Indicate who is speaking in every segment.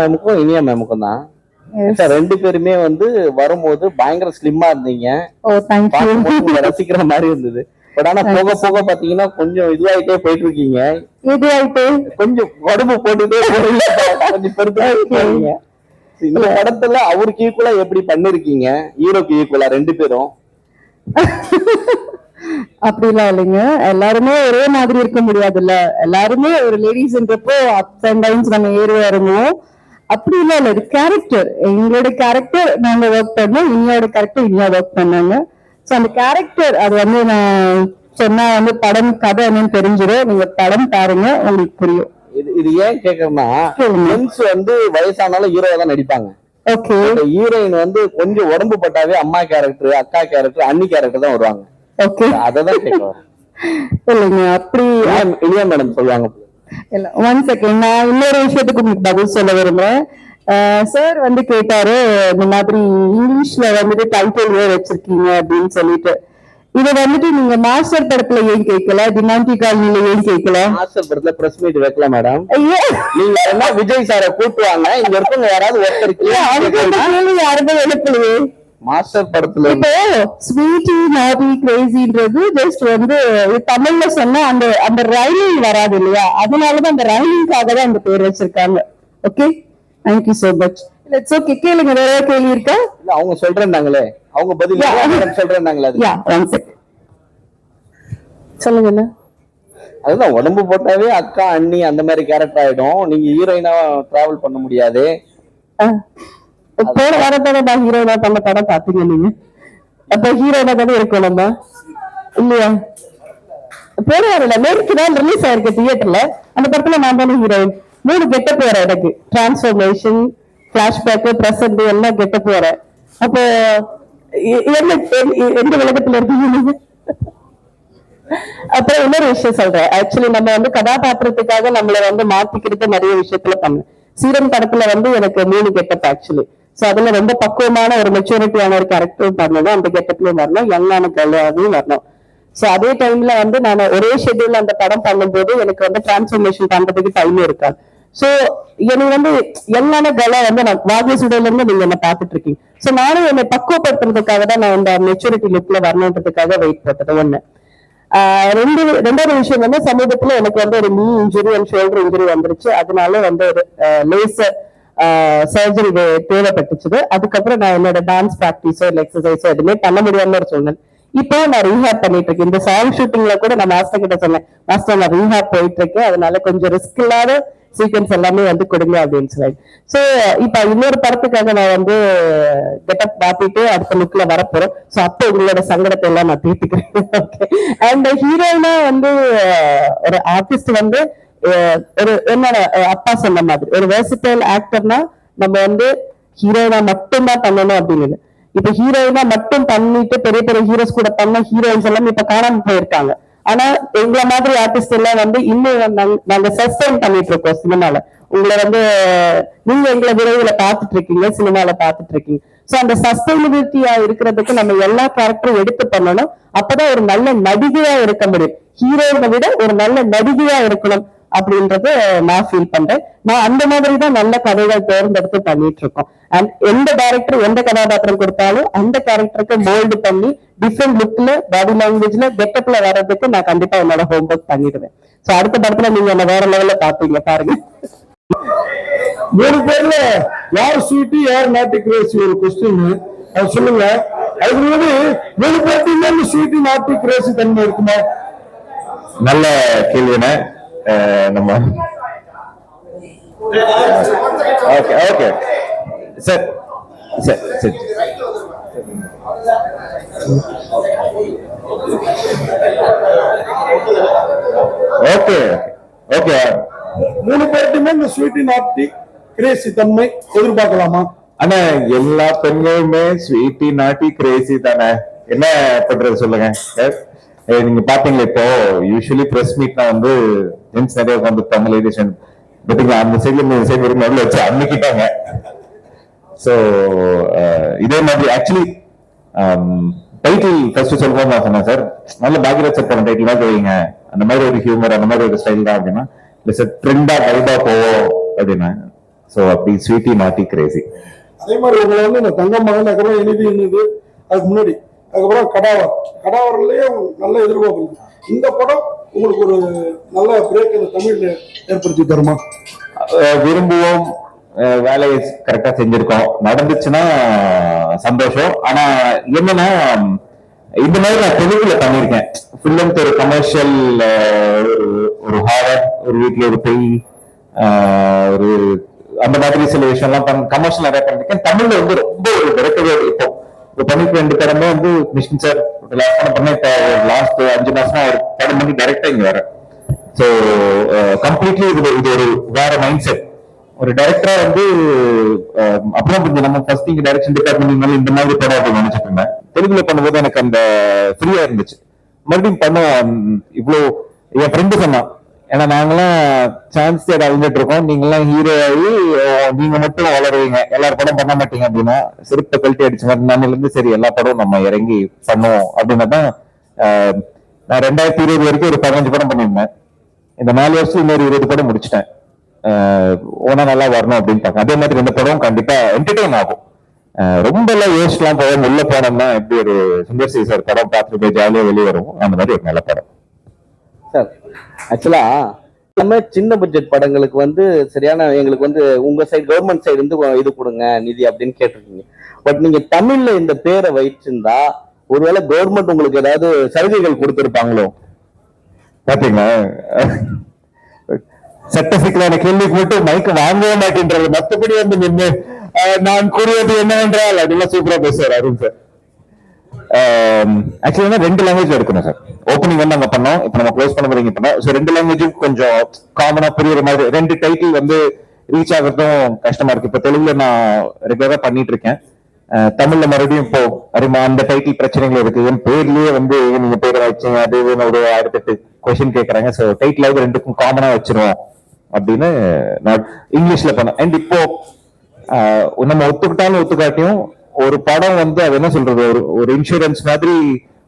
Speaker 1: மேமுக்கும் இனியா மேமுக்கும் தான். சார் ரெண்டு பேருமே வந்து வரும்போது பயங்கர ஸ்லிம்மா இருந்தீங்க. உங்களை ரசிக்கிற மாதிரி இருந்தது. பட் ஆனா போக போக பாத்தீங்கன்னா கொஞ்சம் இதுவாயிட்டே போயிட்டு இருக்கீங்க
Speaker 2: இது ஆயிட்டு
Speaker 1: கொஞ்சம் உடம்பு போட்டுட்டே போறீங்க. கொஞ்சம் பெருசாக இந்த படத்துல அவருக்கு ஈக்குவலா எப்படி பண்ணிருக்கீங்க? ஹீரோக்கு ஈக்குவலா ரெண்டு பேரும்?
Speaker 2: அப்படிலாம் இல்லைங்க. எல்லாருமே ஒரே மாதிரி இருக்க முடியாதுல்ல. எல்லாருமே ஒரு லேடிஸ்ன்றப்போ அப்ஸ் அண்ட் டவுன்ஸ் நம்ம ஏறி இறங்குவோம் அப்படி இல்ல இல்ல இது கேரக்டர் எங்களோட கேரக்டர் நாங்க ஒர்க் பண்ணோம் இனியோட கேரக்டர் இனியா ஒர்க் பண்ணாங்க. ஸோ அந்த கேரக்டர் அது வந்து நான் சொன்னா வந்து படம் கதை என்னன்னு தெரிஞ்சிடும் நீங்க படம் பாருங்க உங்களுக்கு புரியும்.
Speaker 1: இது இது ஏன் கேக்குறேன்னா. ஜென்ஸ் வந்து வயசானாலும் ஹீரோவா தான் நடிப்பாங்க.
Speaker 2: ஓகே
Speaker 1: ஹீரோயின் வந்து கொஞ்சம் உடம்பு பட்டாவே அம்மா கேரக்டர் அக்கா கேரக்டர் அண்ணி கேரக்டர் தான் வருவாங்க.
Speaker 2: ஓகே
Speaker 1: அததான் கேட்க
Speaker 2: இல்லைங்க அப்படி
Speaker 1: இனியா மேடம் சொல்லுவாங்க.
Speaker 2: இல்ல ஒன் செகண்ட் நான் இன்னொரு விஷயத்துக்கு பதில் சொல்ல விரும்புறேன். சார் வந்து கேட்டாரு இந்த மாதிரி இங்கிலீஷ்ல வந்துட்டு டைட்டில் ஏன் வச்சிருக்கீங்க அப்படின்னு சொல்லிட்டு. இது வந்துட்டு நீங்க மாஸ்டர் படத்துல ஏன் கேட்கல டிமாண்டி காலனில ஏன் கேட்கல
Speaker 1: மாஸ்டர் படத்துல பிரஸ் மீட் வைக்கல மேடம்
Speaker 2: ஐயோ.
Speaker 1: நீங்க என்ன விஜய் சாரை கூட்டுவாங்க இங்க இருக்கவங்க யாராவது ஒருத்தர்.
Speaker 2: கேள்வி யாருமே எழுப்பலையே.
Speaker 1: மாஸ்டர் படத்துல
Speaker 2: இப்போ ஸ்வீட்டி நாபி கிரேசின்றது ஜஸ்ட் வந்து தமிழ்ல சொன்னா அந்த அந்த ரைமிங் வராது இல்லையா? அதனாலதான் அந்த ரைமிங்காக தான் அந்த பேர் வச்சிருக்காங்க. Okay thank you so much it's okay கேளுங்க வேற கேள்வி இருக்கா?
Speaker 1: இல்ல அவங்க சொல்றேன்னாங்களே. அவங்க பதில் அது.
Speaker 2: யா ஒன் செகண்ட் சொல்லுங்க என்ன?
Speaker 1: அதுதான் உடம்பு போட்டாவே அக்கா அண்ணி அந்த மாதிரி கேரக்டர் ஆயிடும். நீங்க ஹீரோயினா டிராவல் பண்ண முடியாது.
Speaker 2: போன வாரத்தோட நான் ஹீரோனா பண்ண படம் பாத்தீங்க நீங்க? அப்ப ஹீரோனா தானே இருக்கும் நம்ம. இல்லையா? போன வாரம் நேருக்கு தான் ரிலீஸ் ஆயிருக்கு தியேட்டர்ல அந்த படத்துல நான் தானே ஹீரோயின் மூணு கெட்டப் வர எனக்கு. டிரான்ஸ்பர்மேஷன் பிளாஷ்பேக் பிரசன்ட் எல்லாம் கெட்டப் வர. அப்போ என்ன எந்த உலகத்துல இருக்கீங்க நீங்க? அப்புறம் இன்னொரு விஷயம் சொல்றேன். ஆக்சுவலி நம்ம வந்து கதாபாத்திரத்துக்காக நம்மளை வந்து மாத்திக்கிறது நிறைய விஷயத்துல பண்ணேன் சீரம் படத்துல வந்து எனக்கு மூணு கெட்டப் ஆக்சுவலி சோ அதுல ரொம்ப பக்குவமான ஒரு மெச்சூரிட்டியான ஒரு கேரக்டரும் பண்ணணும் அந்த கெட்டப்லயும் வரணும். யங்கான கல்யாவும் வரணும். சோ அதே டைம்ல வந்து நான் ஒரே ஷெட்யூல் அந்த படம் பண்ணும்போது எனக்கு வந்து டிரான்ஸ்ஃபர்மேஷன் பண்றதுக்கு டைம் இருக்காது. சோ எனக்கு வந்து எல்லான கலை வந்து நான் வாகிய சுடையில இருந்து நீங்க என்ன பாத்துட்டு இருக்கீங்க சோ நானும் என்னை பக்குவப்படுத்துறதுக்காக தான் நான் இந்த மெச்சூரிட்டி லுக்ல வரணுன்றதுக்காக வெயிட் போட்டது ஒண்ணு. ஆஹ் ரெண்டு ரெண்டாவது விஷயம் வந்து சமீபத்துல எனக்கு வந்து ஒரு நீ இன்ஜுரி அண்ட் ஷோல்டர் இன்ஜுரி வந்துருச்சு. அதனால வந்து ஒரு லேசர் சர்ஜரி தேவைப்பட்டுச்சுது. அதுக்கப்புறம் நான் என்னோட டான்ஸ் ப்ராக்டிஸோ இல்லை எக்ஸசைஸோ எதுவுமே பண்ண முடியாம ஒரு சூழ்நிலை. இப்போ நான் ரீஹாப் பண்ணிட்டு இருக்கேன். இந்த சாங் ஷூட்டிங்ல கூட நான் மாஸ்டர் கிட்ட சொன்னேன் மாஸ்டர் நான் ரீஹாப் போயிட்டு இருக்கேன் அதனால கொஞ்சம் ரிஸ்க் இல்லாத சீக்வன்ஸ் எல்லாமே வந்து கொடுங்க அப்படின்னு சொல்லி சோ இப்போ இன்னொரு படத்துக்காக நான் வந்து கெட்டப் மாத்திட்டு அடுத்த லுக்ல வரப்போறேன் ஸோ அப்போ உங்களோட சங்கடத்தை எல்லாம் நான் தீர்த்துக்கிறேன். அண்ட் ஹீரோயினா வந்து ஒரு ஆர்டிஸ்ட் வந்து ஒரு என்னோட அப்பா சொன்ன மாதிரி. ஒரு வெர்சிட்டல் ஆக்டர்னா நம்ம வந்து ஹீரோயினா மட்டும்தான் பண்ணணும் அப்படின்னு இப்ப ஹீரோயினா மட்டும் பண்ணிட்டு பெரிய பெரிய ஹீரோஸ் கூட பண்ண ஹீரோயின்ஸ் எல்லாம் இப்ப காணாம போயிருக்காங்க. ஆனா எங்களை மாதிரி ஆர்டிஸ்ட் எல்லாம் வந்து இன்னும் நாங்க சஸ்டைன் பண்ணிட்டு இருக்கோம் சினிமால. உங்களை வந்து நீங்க எங்களை விரைவில் பார்த்துட்டு இருக்கீங்க சினிமால பார்த்துட்டு இருக்கீங்க. சோ அந்த சஸ்டைனபிலிட்டியா இருக்கிறதுக்கு நம்ம எல்லா கேரக்டரும் எடுத்து பண்ணணும். அப்பதான் ஒரு நல்ல நடிகையா இருக்க முடியும். ஹீரோயினை விட ஒரு நல்ல நடிகையா இருக்கணும். அப்படின்றத நான் ஃபீல் பண்றேன். நான் அந்த மாதிரி தான் நல்ல கதைகள் தேர்ந்தெடுத்து பண்ணிட்டு இருக்கோம் அண்ட் எந்த டைரக்டர் எந்த கதாபாத்திரம் கொடுத்தாலும் அந்த கேரக்டருக்கு மோல்டு பண்ணி டிஃப்ரெண்ட் லுக்ல பாடி லாங்குவேஜ்ல கெட்டப்ல வர்றதுக்கு நான் கண்டிப்பா என்னோட ஹோம்ஒர்க் பண்ணிடுவேன். சோ அடுத்த படத்துல நீங்க என்ன வேற லெவல்ல பாப்பீங்க பாருங்க.
Speaker 3: மூணு பேர்ல யார் ஸ்வீட்டு யார் நாட்டு கிரேசி ஒரு கொஸ்டின் சொல்லுங்க. அதுக்கு முன்னாடி மூணு இந்த ஸ்வீட்டு நாட்டு கிரேசி தன்மை இருக்குமா?
Speaker 4: நல்ல கேள்வின நம்ம ஓகே ஓகே சார் சார் சரி ஓகே ஓகே
Speaker 3: மூணு பேர்த்தையுமே இந்த ஸ்வீட்டு நாட்டு கிரேசி தன்மை எதிர்பார்க்கலாமா?
Speaker 4: ஆனா எல்லா பெண்களுமே ஸ்வீட்டி நாட்டி கிரேசி தானே? என்ன பண்றது சொல்லுங்க? நீங்க பாத்தீங்களா இப்போ? யூஸ்வலி பிரஸ் மீட்னா வந்து ஜென்ஸ் நிறைய உட்காந்துருப்பாங்க லேடிஸ் பட் அந்த சைட்ல இந்த சைடு வரும் நடுவில் வச்சு அன்னைக்கிட்டாங்க ஸோ இதே மாதிரி ஆக்சுவலி டைட்டில் ஃபர்ஸ்ட் சொல்லும்போது நான் சொன்னேன் சார் நல்ல பாக்யராஜ் சார் போன டைட்டில் தான் வைங்க அந்த மாதிரி ஒரு ஹியூமர் அந்த மாதிரி ஒரு ஸ்டைல் தான் அப்படின்னா இல்ல சார் ட்ரெண்டா வைபா போவோம் அப்படின்னா. சோ அப்படி ஸ்வீட்டி நாட்டி கிரேசி
Speaker 3: அதே மாதிரி உங்களை வந்து இந்த தங்கம் மகன் நகரம் எழுதி இருந்தது அதுக்கு முன்னாடி. அதுக்கப்புறம் கடாவர் கடாவர்லயே நல்ல எதிர்பார்ப்பு. இந்த படம் உங்களுக்கு ஒரு நல்ல பிரேக் இந்த தமிழ்ல ஏற்படுத்தி தருமா?
Speaker 4: விரும்புவோம். வேலையை கரெக்டா செஞ்சிருக்கோம். நடந்துச்சுன்னா சந்தோஷம். ஆனா என்னன்னா இந்த மாதிரி நான் தெலுங்குல பண்ணிருக்கேன் ஃபிலிம் ஒரு கமர்ஷியல் ஒரு ஹாரர் ஒரு வீட்டில் ஒரு பெய் ஒரு அந்த மாதிரி சில விஷயம்லாம் பண்ண கமர்ஷியல் நிறைய பண்ணிருக்கேன் தமிழ்ல வந்து ரொம்ப ஒரு விரக்கவே இப்போ. இப்போ பண்ணிட்டு ரெண்டு படமே வந்து மிஷின் சார் லாஸ்ட் படம் பண்ண இப்போ லாஸ்ட் அஞ்சு மாசமா ஒரு படம் பண்ணி டைரக்டா இங்க வரேன் ஸோ கம்ப்ளீட்லி இது இது ஒரு வேற மைண்ட் செட் ஒரு டைரக்டரா வந்து அப்புறம் கொஞ்சம் நம்ம ஃபர்ஸ்ட் இங்க டைரக்ஷன் டிபார்ட்மெண்ட் இந்த மாதிரி படம் அப்படின்னு நினைச்சிட்டு இருந்தேன். தெலுங்குல பண்ணும்போது எனக்கு அந்த ஃப்ரீயா இருந்துச்சு. மறுபடியும் பண்ண இவ்வளோ என் ஃப்ரெண்டு சொன்னான் ஏன்னா நாங்களாம் சான்ஸ் தேட அழிஞ்சிட்டு இருக்கோம். நீங்களாம் ஹீரோ ஆகி நீங்க மட்டும் வளருவீங்க. எல்லாரும் படம் பண்ண மாட்டீங்க அப்படின்னா சிரிப்பை கழட்டி அடிச்ச மாதிரி நானில இருந்து சரி எல்லா படமும் நம்ம இறங்கி பண்ணுவோம் அப்படின்னா தான் நான் ரெண்டாயிரத்தி இருபது வரைக்கும் ஒரு பதினஞ்சு படம் பண்ணியிருந்தேன். இந்த நாலு வருஷம் இன்னொரு இருபது படம் முடிச்சிட்டேன். ஓனா நல்லா வரணும் அப்படின்னு அதே மாதிரி இந்த படம் கண்டிப்பா என்டர்டெயின் ஆகும். ரொம்ப எல்லாம் யோசிச்சுலாம் போவோம் உள்ள போனோம்னா எப்படி ஒரு சுந்தர் சி சார் படம் பார்த்துட்டு போய் ஜாலியாக வெளியே வரும் அந்த மாதிரி ஒரு நல்ல படம்.
Speaker 1: சார் ஆக்சுவலா நம்ம சின்ன பட்ஜெட் படங்களுக்கு வந்து சரியான எங்களுக்கு வந்து உங்க சைடு கவர்மெண்ட் சைடு இருந்து இது கொடுங்க நிதி அப்படின்னு கேட்டிருக்கீங்க. பட் நீங்க தமிழ்ல இந்த பேரை வைச்சிருந்தா ஒருவேளை கவர்மெண்ட் உங்களுக்கு ஏதாவது சலுகைகள் கொடுத்துருப்பாங்களோ?
Speaker 4: பாத்தீங்களா? சட்ட சிக்கலான கேள்விக்கு மட்டும் மைக்க வாங்கவே மாட்டேன்றது மத்தபடி வந்து நின்று நான் கூறுவது என்னவென்றால் அதெல்லாம் சூப்பரா பேசுவார் அருண் சார் ஆக்சுவலி ரெண்டு லாங்குவேஜ் எடுக்கணும் சார் ஓப்பனிங் வந்து நாங்க பண்ணோம். இப்போ நம்ம க்ளோஸ் பண்ண போறீங்க பண்ணோம் ஸோ ரெண்டு லாங்குவேஜும் கொஞ்சம் காமனா புரியுற மாதிரி ரெண்டு டைட்டில் வந்து ரீச் ஆகிறதும் கஷ்டமா இருக்கு. இப்போ தெலுங்குல நான் ரெகுலரா பண்ணிட்டு இருக்கேன். தமிழ்ல மறுபடியும் இப்போ அருமா அந்த டைட்டில் பிரச்சனைகள் இருக்கு. என் பேர்லயே வந்து நீங்க பேர் வச்சீங்க அது இதுன்னு ஒரு ஆயிரத்தெட்டு கொஸ்டின் கேட்கறாங்க ஸோ டைட்டில் ரெண்டுக்கும் காமனா வச்சிருவோம் அப்படின்னு நான் இங்கிலீஷ்ல பண்ணேன் அண்ட் இப்போ நம்ம ஒத்துக்கிட்டாலும் ஒத்துக்காட்டியும் ஒரு படம் வந்து அது என்ன சொல்றது? ஒரு ஒரு இன்சூரன்ஸ் மாதிரி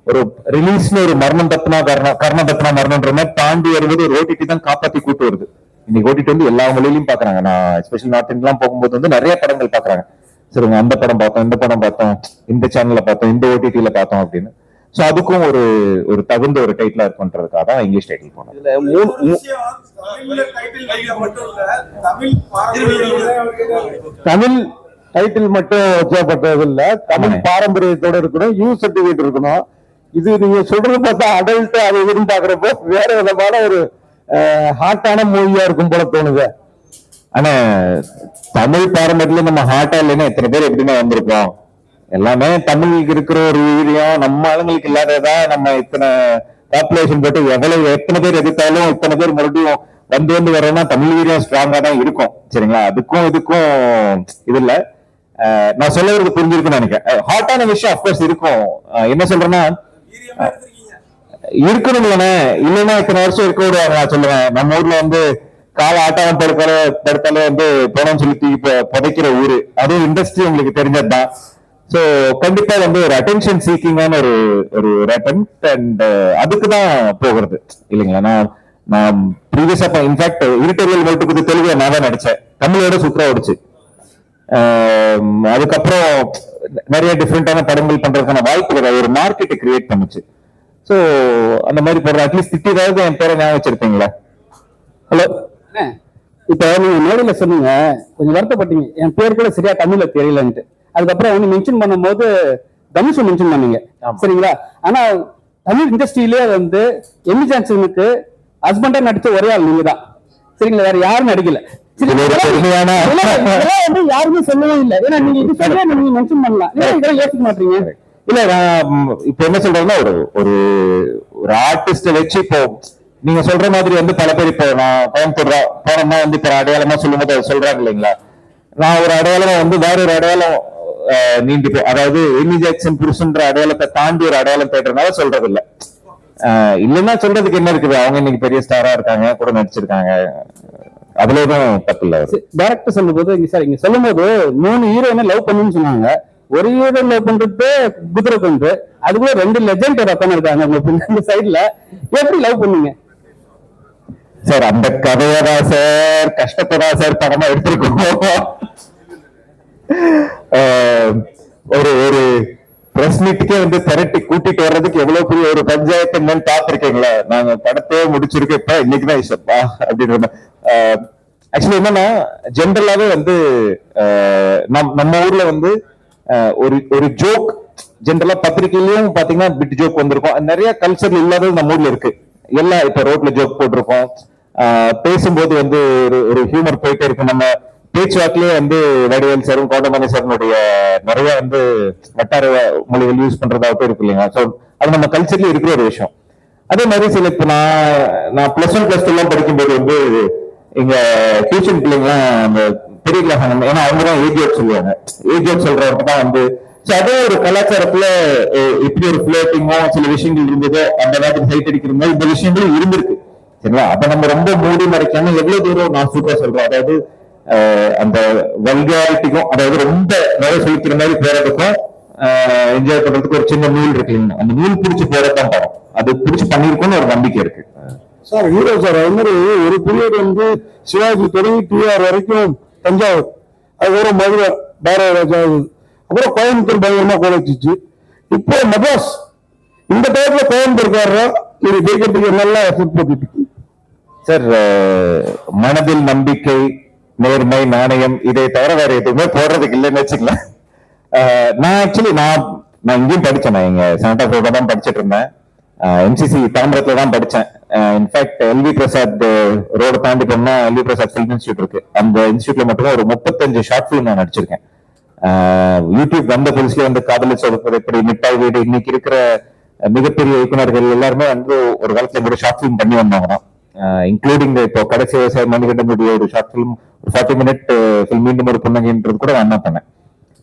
Speaker 4: ஒரு ரிலீஸ்ல ஒரு மரணம் தப்புனா கர்ணம் கர்ணம் தப்புனா மரணம்ன்ற மாதிரி தாண்டி வரும்போது ஒரு ஓடிடி தான் காப்பாத்தி கூட்டு வருது. இன்னைக்கு ஓடிடி வந்து எல்லா மொழியிலும் பாக்குறாங்க. நான் எஸ்பெஷல் நார்த் இந்தியெல்லாம் போகும்போது வந்து நிறைய படங்கள் பாக்குறாங்க. சரிங்க அந்த படம் பார்த்தோம் இந்த படம் பார்த்தோம் இந்த சேனல்ல பார்த்தோம் இந்த ஓடிடில பார்த்தோம் அப்படின்னு. சோ அதுக்கும் ஒரு ஒரு தகுந்த ஒரு டைட்டிலா இருக்குன்றதுக்காக தான் இங்கிலீஷ் டைட்டில் போனோம்
Speaker 1: இதுல
Speaker 5: தமிழ்
Speaker 3: டைட்டில் மட்டும் வச்சப்பட்டது இல்ல தமிழ். பாரம்பரியத்தோட இருக்கணும் யூ சர்டிபிகேட் இருக்கணும். இது நீங்க சொல்றது பார்த்தா அடல்ட் அது இதுன்னு பாக்குறப்போ வேற விதமான ஒரு ஹாட்டான மூவியா இருக்கும் போல தோணுது.
Speaker 4: ஆனா தமிழ் பாரம்பரியத்துல நம்ம ஹாட்டா இல்லைன்னா எத்தனை பேர் எப்படின்னா வந்திருக்கோம்? எல்லாமே தமிழுக்கு இருக்கிற ஒரு வீரியம் நம்ம ஆளுங்களுக்கு இல்லாததான் நம்ம இத்தனை பாப்புலேஷன் போட்டு எவ்வளவு எத்தனை பேர் எதிர்த்தாலும் இத்தனை பேர் மறுபடியும் வந்து வந்து வரோம்னா தமிழ் வீரியம் ஸ்ட்ராங்கா தான் இருக்கும். சரிங்களா? அதுக்கும் இதுக்கும் இது இல்ல. நான் சொல்ல வரது புரிஞ்சிருக்குன்னு நினைக்கிறேன். ஹாட்டான விஷயம் அப்கோர்ஸ் இருக்கும். என்ன சொல்றேன்னா
Speaker 5: வீரியமா எடுத்திருக்கீங்க
Speaker 4: இருக்கணும் இல்லைண்ணே இல்லைன்னா இத்தனை வருஷம் இருக்க விடுவாங்க நான் சொல்லுவேன். நம்ம ஊர்ல வந்து கால ஆட்டாரம் படுத்தாலே படுத்தாலே வந்து பணம் பொ- புதைக்கிற ஊரு. அதுவும் இண்டஸ்ட்ரி உங்களுக்கு தெரிஞ்சதுதான். சோ கண்டிப்பா வந்து ஒரு அட்டென்ஷன் சீக்கிங்கான ஒரு ஒரு அட்டெம்ட் அண்ட் அதுக்கு தான் போகிறது. இல்லைங்களா? நான் நான் ப்ரீவியஸா இன்ஃபேக்ட் இருட்டரியல் வேர்ல்டுக்கு தெலுங்கு நான் தான் நடிச்சேன். தமிழோட சூப்பரா ஓடிச்சு. அதுக்கப்புறம் நிறைய டிஃப்ரெண்டான படங்கள் பண்றதுக்கான வாய்ப்பு கிடையாது ஒரு மார்க்கெட்டை கிரியேட் பண்ணுச்சு. சோ அந்த மாதிரி போடுற அட்லீஸ்ட் திட்டிதாவது என் பேரை ஞாபகம் வச்சிருப்பீங்களா? ஹலோ
Speaker 6: இப்ப நீங்க மேடையில சொன்னீங்க கொஞ்சம் வருத்தப்பட்டீங்க. என் பேர் கூட சரியா தமிழ்ல தெரியலன்ட்டு. அதுக்கப்புறம் வந்து மென்ஷன் பண்ணும்போது தனுஷ் மென்ஷன் பண்ணீங்க. சரிங்களா? ஆனா தமிழ் இண்டஸ்ட்ரியிலே வந்து எமி ஜான்சனுக்கு ஹஸ்பண்டா நடிச்ச ஒரே ஆள் நீங்க தான் சரிங்களா? வேற யாரும் நடிக்கல. வந்து யாருமே சொல்லவே இல்லை. ஏன்னா நீங்க இது நீங்க மென்ஷன் பண்ணலாம். இதெல்லாம் யோசிக்க மாட்டீங்க.
Speaker 4: இல்ல இப்ப என்ன சொல்றேன்னா ஒரு ஒரு ஒரு ஆர்டிஸ்ட வச்சு இப்போ நீங்க சொல்ற மாதிரி வந்து பல பேர் இப்போ நான் கோயம்புத்தூர் போனோம்னா வந்து இப்ப அடையாளமா சொல்லும்போது அது சொல்றாங்க இல்லைங்களா? நான் ஒரு அடையாளம் வந்து வேற ஒரு அடையாளம் நீண்டி அதாவது எமி ஜாக்சன் புருஷன்ற அடையாளத்தை தாண்டி ஒரு அடையாளம் தேடுறதுனால சொல்றது இல்ல இல்லைன்னா சொல்றதுக்கு என்ன இருக்குது? அவங்க இன்னைக்கு பெரிய ஸ்டாரா இருக்காங்க கூட நடிச்சிருக்காங்க. அதுல எதுவும் தப்பு இல்ல
Speaker 6: டேரக்டர் சொல்லும்போது இங்க சார் இங்க சொல்லும்போது மூணு ஹீரோயினை லவ் பண்ணுன்னு சொன்னாங்க. ஒரு ஹீரோ லவ் பண்றது குதிரை கொண்டு அதுக்குள்ள ரெண்டு லெஜெண்ட் உட்காந்து இருக்காங்க உங்க பின்னாடி சைடுல எப்படி லவ் பண்ணீங்க?
Speaker 4: சார் அந்த கதையை தான் சார் கஷ்டப்படா சார் படமா எடுத்திருக்கோம். ஒரு ஒரு பிரஸ் மீட்டுக்கே வந்து திரட்டி கூட்டிட்டு வர்றதுக்கு எவ்வளவு பெரிய ஒரு பஞ்சாயத்து என்னன்னு பாத்திருக்கீங்களா நாங்க படத்தையே முடிச்சிருக்கோம் இப்ப இன்னைக்குதான் இஷப்பா அப்படின்ற ஆக்சுவலி என்னன்னா ஜென்ரலாவே வந்து நம் நம்ம ஊர்ல வந்து ஒரு ஒரு ஜோக் ஜென்ரலா பத்திரிகையிலயும் பாத்தீங்கன்னா பிட் ஜோக் வந்திருக்கும். நிறைய கல்ச்சர் இல்லாதது நம்ம ஊர்ல இருக்கு. எல்லாம் இப்ப ரோட்ல ஜோக் போட்டிருக்கோம். பேசும்போது வந்து ஒரு ஒரு ஹியூமர் போயிட்டே இருக்கு நம்ம பேச்சுவாக்கிலேயே வந்து வடிவேல் சாரும் கோட்டமணி சாருனுடைய நிறைய வந்து வட்டார மொழிகள் யூஸ் பண்றதாகட்டும் இருக்கு இல்லைங்களா? ஸோ அது நம்ம கல்ச்சர்லயே இருக்கிற ஒரு விஷயம். அதே மாதிரி சில இப்போ நான் நான் பிளஸ் ஒன் பிளஸ் டூ எல்லாம் படிக்கும்போது வந்து எங்க டியூஷன் பிள்ளைங்கலாம் அந்த பெரிய கிளாஸ் ஏன்னா அவங்க தான் ஏஜ் சொல்லுவாங்க. ஏஜ் சொல்றவங்க தான் வந்து ஸோ அதே ஒரு கலாச்சாரத்துல இப்படி ஒரு ஃபிளேட்டிங்கோ சில விஷயங்கள் இருந்தது அந்த நேரத்தில் சைட் அடிக்கிற மாதிரி இந்த விஷயங்களும் இருந்திருக்கு. சரிங்களா? அதை நம்ம ரொம்ப மூடி மறைக்காம எவ்வளவு தூரம் நான் சூப்பரா சொல்றேன் அதாவது அந்த வல்காரிட்டிக்கும் அதாவது ரொம்ப நிறைய சொல்லிக்கிற மாதிரி போறதுக்கும் என்ஜாய் பண்றதுக்கு ஒரு சின்ன நூல் இருக்கு? அந்த நூல் பிடிச்சி போறதான் படம் அது பிடிச்சி பண்ணிருக்கோம்னு ஒரு நம்பிக்கை இருக்கு
Speaker 3: சார் ஹீரோ சார் அது மாதிரி ஒரு பீரியட் வந்து சிவாஜி தொடங்கி டிஆர் வரைக்கும் தஞ்சாவூர் அதுக்கப்புறம் மதுரை பாரத ராஜா இது. அப்புறம் கோயம்புத்தூர் பயங்கரமா குறைச்சிச்சு இப்போ மദ്രാஸ் இந்த டயத்துல கோயம்புத்தூர்காரரா நீங்க ஜெயிக்கிறதுக்கு நல்லா எஃபர்ட் போட்டுட்டு.
Speaker 4: சார் மனதில் நம்பிக்கை நேர்மை நாணயம் இதை தவிர வேற எதுவுமே போடுறதுக்கு இல்லைன்னு வச்சுக்கலாம் நான் ஆக்சுவலி நான் நான் இங்கேயும் படிச்சேன். நான் இங்கே செனட்டா ஃபோர்ல தான் படிச்சுட்டு இருந்தேன். எம்சிசி தாம்பரத்தில் தான் படிச்சேன். இன்ஃபேக்ட் எல்வி பிரசாத் ரோடு தாண்டி போனா எல்வி பிரசாத் ஃபிலிம் இன்ஸ்டியூட் இருக்கு. அந்த இன்ஸ்டியூட்ல மட்டும் ஒரு முப்பத்தஞ்சு ஷார்ட் ஃபிலிம் நான் நடிச்சிருக்கேன். யூடியூப் வந்த புதுசுல வந்து காதலிச்சு ஒதுக்குறது எப்படி மிட்டாய் வீடு இன்னைக்கு இருக்கிற மிகப்பெரிய இயக்குனர்கள் எல்லாருமே வந்து ஒரு காலத்துல கூட ஷார்ட் ஃபிலிம் பண்ணி வந்தவங்க தான். இன்க்ளூடிங் இப்போ கடைசி விவசாய மணிகண்டனுடைய ஒரு short film forty minute film மீண்டும் ஒரு புன்னகைன்றது கூட நான் தான் பண்ணேன்?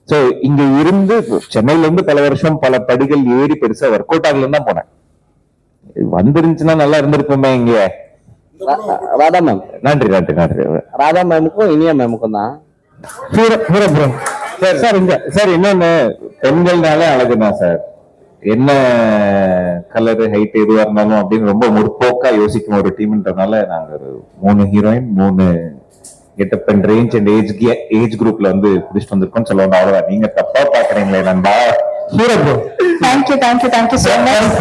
Speaker 4: சோ இங்க இருந்து சென்னையில இருந்து பல வருஷம் பல படிகள் ஏறி பெருசா ஒர்க் அவுட் ஆகலன்னு தான் போனேன். வந்திருந்துச்சுன்னா நல்லா இருந்திருக்குமே இங்க.
Speaker 1: ராதா மேம்
Speaker 4: நன்றி நன்றி நன்றி.
Speaker 1: ராதா மேமுக்கும் இனியா மேமுக்கும் தான்.
Speaker 4: சார். சார் இங்க சார் இன்னொன்னு பெண்கள்னாலே அழகுதான் சார். என்ன கலர் ஹைட் எதுவா இருந்தாலும் அப்படின்னு ரொம்ப முற்போக்கா யோசிக்கும் ஒரு டீம்ன்றதுனால நாங்க ஒரு மூணு ஹீரோயின் மூணு getup and range and age age குரூப்ல வந்து பிடிச்சிட்டு வந்திருக்கோம் சொல்லுவாங்க அவ்வளவுதான் நீங்க தப்பா பாக்குறீங்களே நண்பா. Hero bro
Speaker 2: thank you thank you thank you so much